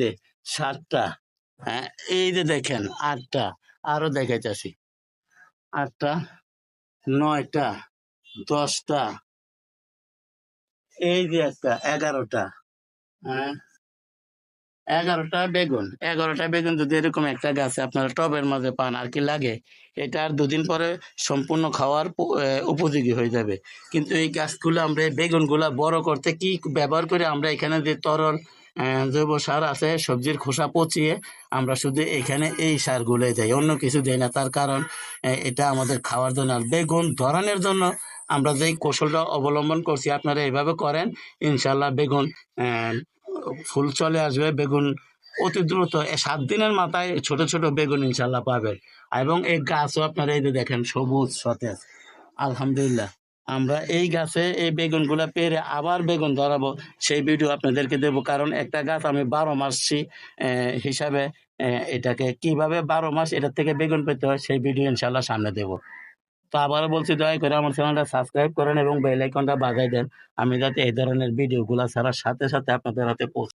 যে সাতটা হ্যাঁ এই যে দেখেন আটটা আটটা, নয়টা, দশটা, এই যে একটা, এগারোটা হ্যাঁ এগারোটা বেগুন এগারোটা বেগুন যদি এরকম একটা গাছে আপনারা টবের মাঝে পান আর কি লাগে, এটা আর দুদিন পরে সম্পূর্ণ খাওয়ার উপযোগী হয়ে যাবে। কিন্তু এই গাছগুলো আমরা বেগুনগুলা বড় করতে কি ব্যবহার করে আমরা এখানে যে তরল জৈব সার আছে, সবজির খোসা পচিয়ে আমরা শুধু এখানে এই সারগুলোই দেই, অন্য কিছু দেই না। তার কারণ এটা আমাদের খাওয়ার জন্য আর বেগুন ধরানোর জন্য আমরা যে কৌশলটা অবলম্বন করছি, আপনারা এইভাবে করেন ইনশাল্লাহ বেগুন ফুল চলে আসবে, বেগুন অতি দ্রুত সাত দিনের মাথায় ছোট ছোট বেগুন ইনশাল্লাহ পাবেন। এবং এই গাছও আপনারা এই যে দেখেন, সবুজ, সতেজ, আলহামদুলিল্লাহ। আমরা এই গাছে এই বেগুনগুলা পেরে আবার বেগুন ধরাবো। সেই ভিডিও আপনাদেরকে দেবো কারণ একটা গাছ আমি বারো মাসি আহ, হিসাবে এটাকে কীভাবে বারো মাস এটার থেকে বেগুন পেতে হয় সেই ভিডিও ইনশাল্লাহ সামনে দেবো। তো আবারও বলছি দয়া করে আমার চ্যানেলটা সাবস্ক্রাইব করেন এবং বেল আইকনটা বাজাই দেন। আমি যাতে এই ধরনের ভিডিওগুলো ছাড়ার সাথে সাথে আপনাদের হাতে পৌঁছে